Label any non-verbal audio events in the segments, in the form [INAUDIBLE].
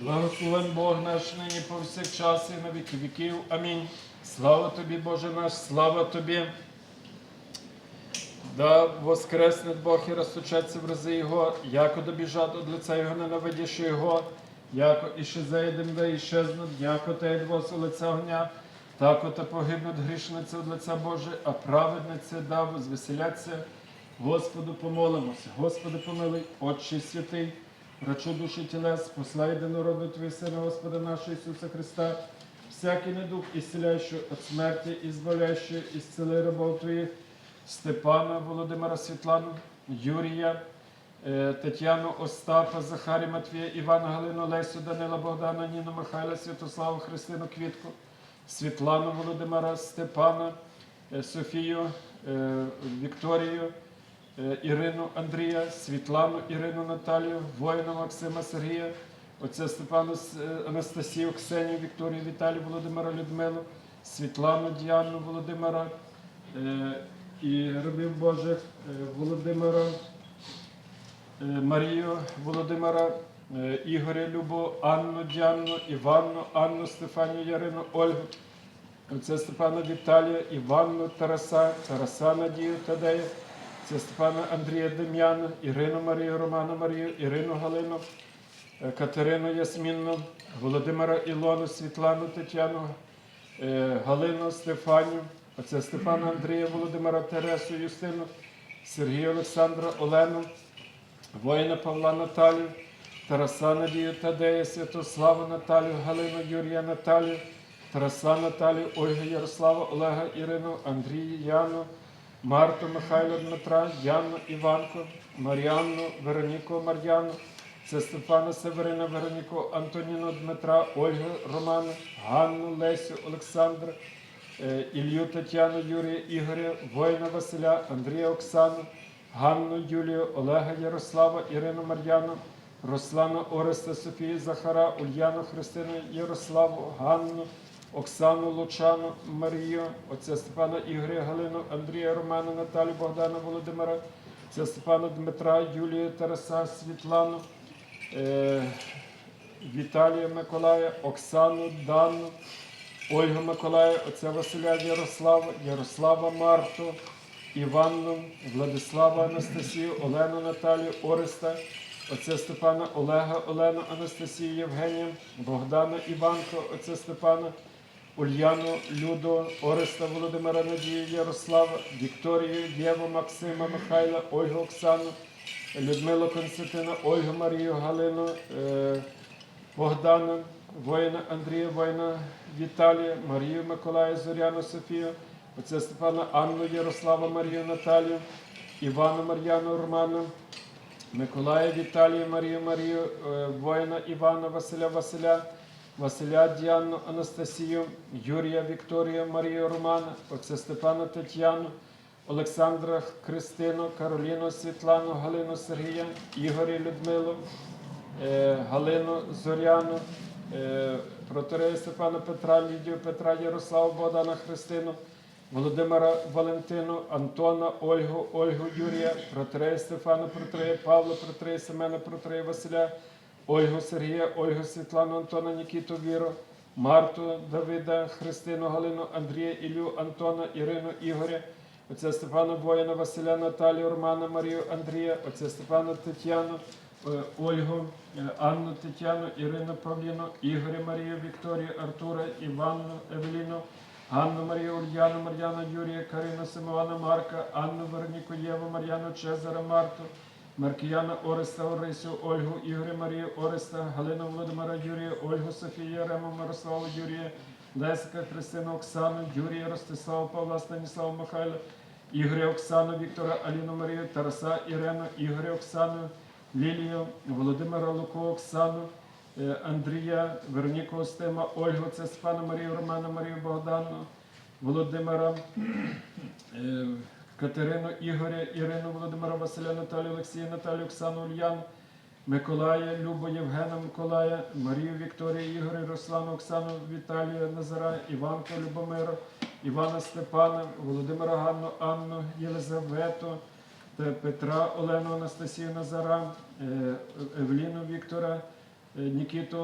Благословен Бог наш нині повсякчас і на віки віків. Амінь. Слава тобі, Боже наш, слава тобі. Да воскресне Бог і розточаться в рази Його, яко добіжать от лиця Його ненавидящи Його, яко іще зайдем, да іщезнуть, яко те двос у лиця огня, тако та погибнуть грішниці від лиця Боже, а праведниці да возвеселяться. Господу помолимося, Господи помилуй, Отче святий, врачу душі тілес, посла єдинороду Твій Сина, Господа нашого Ісуса Христа, всякий недух ісціляючий від смерті, і збавляючий, ісцели рабов Твоїх, Степана, Володимира Світлану, Юрія, е, Тетяну, Остапа, Захарі, Матвія, Івана, Галину, Лесю, Данила, Богдана, Ніну, Михайла, Святославу, Христину, Квітку, Світлану, Володимира, Степана, е, Софію, е, Вікторію, Ірину Андрія, Світлану, Ірину Наталію, воїна Максима Сергія, отця Степану е, Анастасію, Ксенію, Вікторію, Віталію, Володимира Людмилу, Світлану Діану Володимира е, і рабів Божих е, Володимира, е, Марію Володимира, е, Ігоря Любу, Анну Діанну, Іванну, Анну, Стефанію, Ярину, Ольгу. Отця Степана Віталія, Іванну Тараса, Тараса Надію Тадея, це Степана Андрія Дем'яна, Ірину Марію, Роману Марію, Ірину Галину, е, Катерину Ясмінну, Володимира Ілону, Світлану Тетяну, е, Галину Стефанію, отця Степана Андрія, Володимира Тересу, Юстину, Сергія Олександра, Олену, воїна Павла Наталію, Тараса Надію Тадея, Святославу Наталію, Галину Юрія Наталію, Тараса Наталію, Ольгу Ярослава, Олега Ірину, Андрія Яну, Марту Михайла Дмитра, Яну Іванку, Мар'яну, Вероніку Мар'яну, це Стефана Северина, Вероніку, Антоніну Дмитра, Ольгу Роману, Ганну, Лесю, Олександра, е, Ілью Тетяну, Юрія Ігоря, воїна Василя, Андрія Оксану, Ганну Юлію, Олега Ярослава, Ірину Мар'яну, Руслана Ореста, Софію Захара, Ульяну Христину Ярославу, Ганну, Оксану Лучану, Марію, отця Степана Ігоря, Галину, Андрія Романа, Наталю, Богдана Володимира, отця Степана Дмитра, Юлію Тараса, Світлану, е, Віталія Миколая, Оксану Дану, Ольгу Миколая, отця Василя Ярослава, Ярослава Марту, Іванну, Владислава Анастасію, Олену Наталію, Ореста, отця Степана Олега, Олену Анастасію, Євгенія, Богдана Іванко, отця Степана, Ульяну, Люду, Ореста Володимира Надію, Ярослава, Вікторію, Єву, Максима, Михайла, Ольгу Оксану, Людмилу Константина, Ольгу Марію, Галину, е, Богдана, воїна Андрія, воїна Віталія, Марію Миколая, Зоряну Софію, отця Степана Анну, Ярослава, Марію Наталію, Івану Мар'яну Роману, Миколая Віталія, Марію Марію, е, воїна Івана, Василя Василя, Василя Діану, Анастасію, Юрія Вікторія, Марію Романа, отця Степана Тетяну, Олександра Христину, Кароліну Світлану, Галину Сергія, Ігоря Людмилу, е, Галину Зоряну, е, протерея Степана Петра, Лідію Петра, Ярославу, Богдана Христину, Володимира Валентину, Антона, Ольгу, Ольгу Юрія, протерея Стефана, протерея Павла, протерея Семена, протерея Василя, Ольгу Сергія, Ольгу Світлану, Антона, Нікіту Віру, Марту, Давида, Христину, Галину, Андрія, Ілю, Антона, Ірину, Ігоря, отця Степана Воїна, Василя, Наталію, Романа, Марію, Андрія, отця Степана Тетяну, е, Ольгу, е, Анну Тетяну, Ірину Павліну, Ігоря Марію, Вікторію, Артура, Іванну, Евеліну, Ганну Марію, Ульяну, Мар'яну, Юрія, Карину, Симована, Марка, Анну Вероніку, Єву, Мар'яну, Чезара, Марту, Маркіяна, Ореста, Орисю, Ольгу, Ігоря, Марію, Ореста, Галину, Володимира, Юрія, Ольгу, Софію, Рему, Мирославу, Юрія, Лесика, Христину, Оксану, Юрія, Ростислава, Павла, Станіслава, Михайла, Ігоря, Оксану, Віктора, Аліну, Марію, Тараса, Ірену, Ігоря, Оксану, Лілію, Володимира Луку, Оксану, е, Андрія, Вероніку Остима, Ольгу, це Марію, Романа, Марію Богдану, Володимира, е, Катерину, Ігоря, Ірину, Володимира, Василя, Наталію, Олексія, Наталію, Оксану, Ульян, Миколая, Любу, Євгена, Миколая, Марію, Вікторію, Ігоря, Руслану, Оксану, Віталія, Назара, Іванку, Любомира, Івана Степана, Володимира Ганну, Анну, Єлизавету, Петра, Олену, Анастасію Назара, е, Евеліну Віктора, е, Нікіту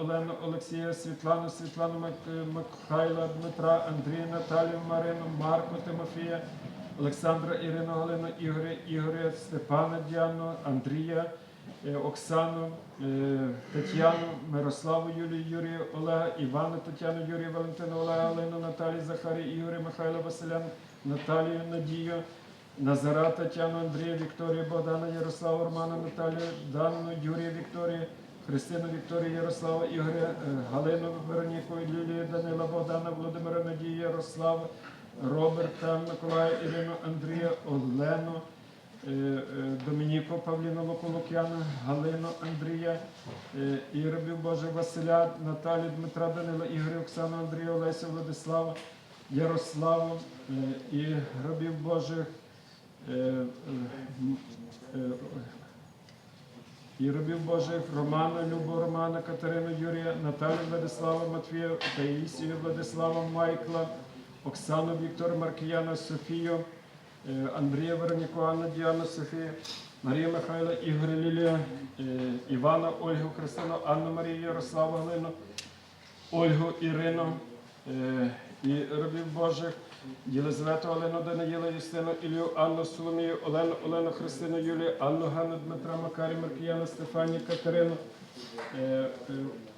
Олену Олексія, Світлану, Світлану Михайла, Дмитра, Андрія, Наталію, Марину, Марку, Тимофія, Олександра, Ірину, Галину, Ігоря, Ігоря, Степана, Діану, Андрія, е, Оксану, е, Тетяну, Мирославу, Юлію, Юрія, Олега, Івана, Тетяну, Юрія, Валентину, Олега, Алину, Наталію, Захарію, Ігоря, Михайла, Василя, Наталію, Надію, Назара, Тетяну, Андрія, Вікторію, Богдана, Ярослава, Романа, Наталію, Данну, Юрія, Вікторію, Христину, Вікторію, Ярослава, Ігоря, е, Галину, Вероніку, Лілію, Данила, Богдана, Володимира, Надію, Ярослава, Роберта, Миколая, Ірину, Андрія, Олену, е, е, Домініку, Павліну, Луку, Галину, Андрія, е, Іробів, Боже, Василя, Наталію, Дмитра, Данила, Ігоря, Оксану, Андрія, Олеся, Владислава, Ярославу і рабів Божих. і рабів Божих Романа, Любу, Романа, Катерину, Юрія, Наталію, Владислава, Матвія, Таїсію, Владислава, Майкла, Оксану, Віктора, Маркіяна, Софію, е, Андрія, Вероніку, Анну, Діану, Софію, Марія Михайла, Ігоря, Лілія, е, Івана, Ольгу, Христину, Анну, Марію, Ярославу, Галину, Ольгу, Ірину е, і рабів Божих, Єлизавету, Олену, Даниїла, Юстину, Ілію, Анну, Соломію, Олену, Олену, Христину, Юлію, Анну, Ганну, Дмитра, Макарі, Маркіяна, Стефанію, Катерину,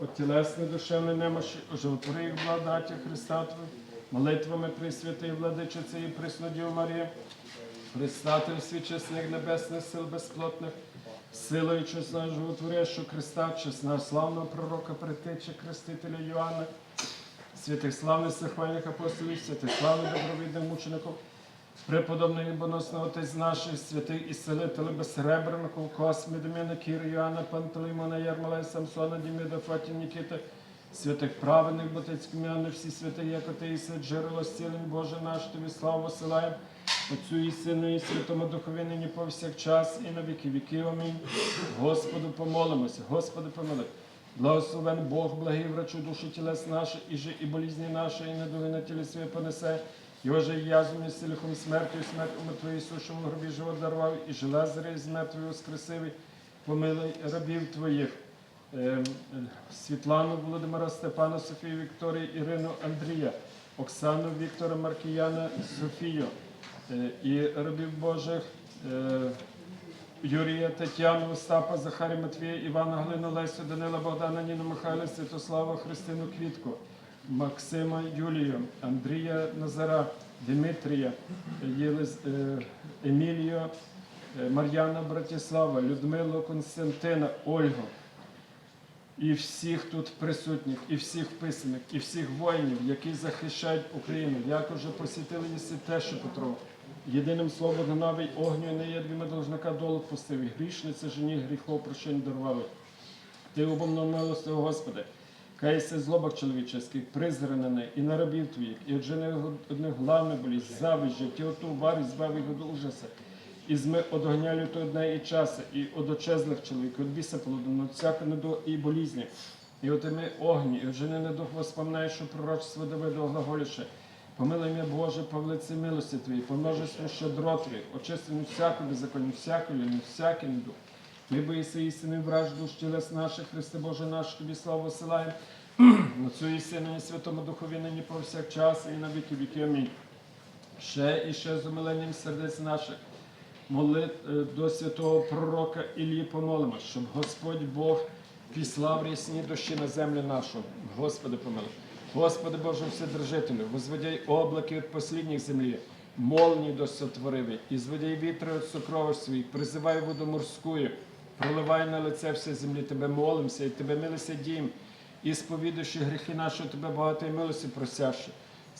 от тілесне, душевне немощі, оживотвори їх благодаті Христа Твої, молитвами Пресвятої Владичиці і Преснодів Марії, Пристати всі чесних небесних сил безплотних, силою чесного животворящого Христа, чесного славного пророка, притечі, крестителя Йоанна, святих славних сихвальних апостолів, святих славних добровідних мучеників, преподобний боносний отець наших, святих ісцелителів безсребреників, Космі, Дем'яна, Кір, Йоанна, Пантелеймона, Ярмолая, Самсона, Діміда, Фатін, Нікіта, святих праведних ботицьких м'яни, всі святі, як ти і свят, джерело зцілень Боже наш, тобі славу посилаємо. Отцю і Сину, і Святому Духові нині повсякчас, і на віки віків. Амінь. Господу помолимося, Господи помилуй. Благословен Бог, благий врачу душі тілес наші, і же і болізні наші, і недуги на тілі своє понесе. Його же і язвами, силихом смертю, і смерть умертвої сушому гробі живот дарував, і жила зри з мертвої воскресивий. Помилуй рабів твоїх. Ем, Світлану, Володимира, Степана, Софію, Вікторію, Ірину, Андрія, Оксану, Віктора, Маркіяна, Софію е, і рабів Божих. е, Юрія, Тетяну, Остапа, Захарі, Матвія, Івана, Галину, Лесю, Данила, Богдана, Ніну, Михайла, Святослава, Христину, Квітку, Максима, Юлію, Андрія, Назара, Дмитрія, е, Емілію, Мар'яна, Братіслава, Людмилу, Константина, Ольгу. І всіх тут присутніх, і всіх вписаних, і всіх воїнів, які захищають Україну, як уже посітили єси те, що Петро. Єдиним словом новий огню не є двіма должника долу пустив, і грішниця жені гріхов прощень дарували. Ти обомно милостивого Господи, кайся злобах чоловіческих, призранений, і на рабів твоїх, і от жени одних главне болість, зависть, ті оту варі, збави його до ужаса. І зми одогня люто одне і часи, і од чоловік, від біса полудно, всяко недо і болізні. І от ми огні, і жени не дух воспоминає, що пророчество Давида глаголіше. Помилуй мене, Боже, по велиці милості Твої, помножество щедро Твої, очисти всяку беззаконні, всяку ліну, всякий недух. Ми боїся істини враж душ тілес наших, Христе Боже наш, Тобі славу силаємо. [CLEARS THROAT] Отцю і Сину, і Святому Духові нині повсякчас, і на віки віки. Амінь. Ще і ще з умиленням сердець наших до святого пророка Іллі помолимо, щоб Господь Бог післав рясні душі на землю нашу. Господи помилуй. Господи Боже Вседержителю, возводяй облаки від послідніх землі, молні до сотвориви, і зводяй вітри від сокровищ своїх, призивай воду морську, проливай на лице все землі, Тебе молимося, і Тебе милися дім, і сповідуючи гріхи наші, Тебе багато і милості просящи.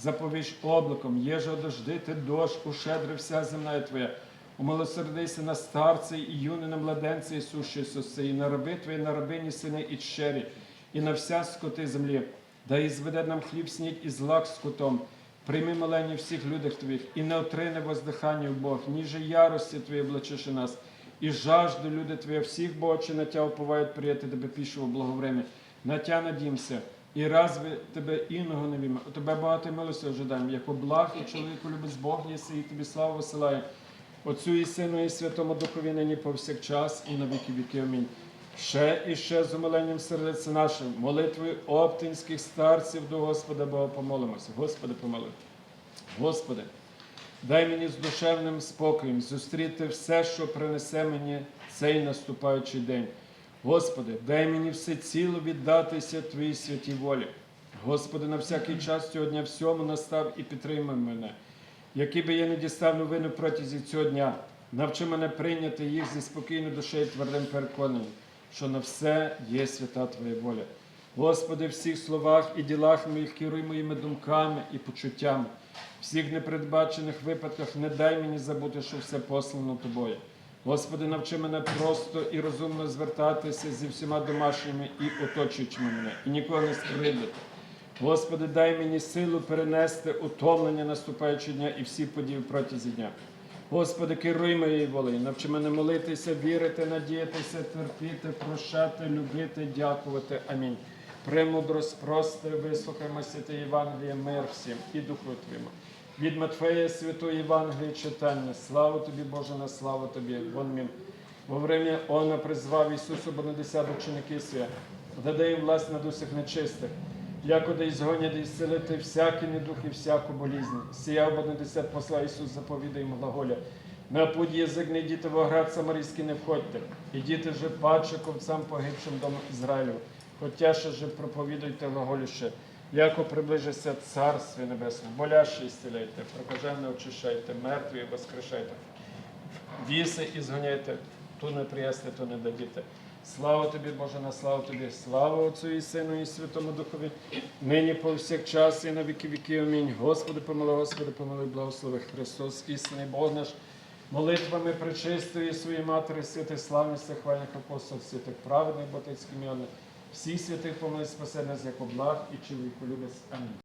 Заповіж облаком, єжа дождити дощ, ушедри вся земля Твоя. Умилосердися на старці і юни, на младенці Ісусе Ісусе, і на раби Твої, на рабині сини і щері, і на вся скоти землі. Да і зведе нам хліб сніть і злак скотом. Прийми молені всіх людях Твоїх, і не отрине воздихання в Бог, ніже ярості Твої облачиши нас, і жажду люди Твої всіх, бо очі на Тя уповають прияти Тебе пішого благовремя. На Тя надімся, і разве Тебе іного не віма. У Тебе багато милості ожидаємо, як благ і чоловіку любить Бог єси, і Тобі славу висилає. Отцю і Сину, і Святому Духові нині повсякчас, і на віки віки. Амінь. ще і ще з умиленням сердець нашим, молитвою оптинських старців до Господа Бога помолимося. Господи, помоли. Господи, дай мені з душевним спокоєм зустріти все, що принесе мені цей наступаючий день. Господи, дай мені все ціло віддатися Твоїй святій волі. Господи, на всякий час цього дня всьому настав і підтримай мене. Які би я не дістав новини протязі цього дня, навчи мене прийняти їх зі спокійною душею твердим переконанням, що на все є свята Твоя воля. Господи, в всіх словах і ділах моїх керуй моїми думками і почуттями. Всіх непередбачених випадках не дай мені забути, що все послано Тобою. Господи, навчи мене просто і розумно звертатися зі всіма домашніми і оточуючими мене, і нікого не скривдити. Господи, дай мені силу перенести утомлення наступаючого дня і всі події протязі дня. Господи, керуй моєю волею, навчи мене молитися, вірити, надіятися, терпіти, прощати, любити, дякувати. Амінь. Премудрость, прости, вислухаймо святе Євангеліє, мир всім і Духу Твоєму. Від Матфея Святої Євангелії читання. Слава тобі, Боже, на славу тобі. Вон мім. Во время Она призвав Ісусу Бонадесят ученики своя, даде їм власть над усіх нечистих, якоди ізгонять і зцілити всякий недух і всяку болізнь. Сія Бонадесят посла Ісус заповідає йому глаголя. На путь язик не йдіте в оград Самарійський не входьте, ідіте же паче ковцам погибшим дому Ізраїлю. Хотяше же проповідуйте глаголіще, яко приближиться Царстві Небесне, боляще ісціляйте, прокажене очищайте, мертві воскрешайте. Віси і згоняйте, ту не приясти, ту не дадіте. Слава тобі, Боже, на славу тобі, слава Отцю і Сину, і Святому Духові, нині повсякчас і на віки віки. Амінь. Господи, помилуй, Господи, помилуй, благослови Христос, істинний Бог наш, молитвами пречистої своєї Матері, святих славних, хвальних апостол, святих праведних, ботицьких мільйонів, всіх святих помилуй, спаси нас, як облаг і чоловіку любець. Амінь.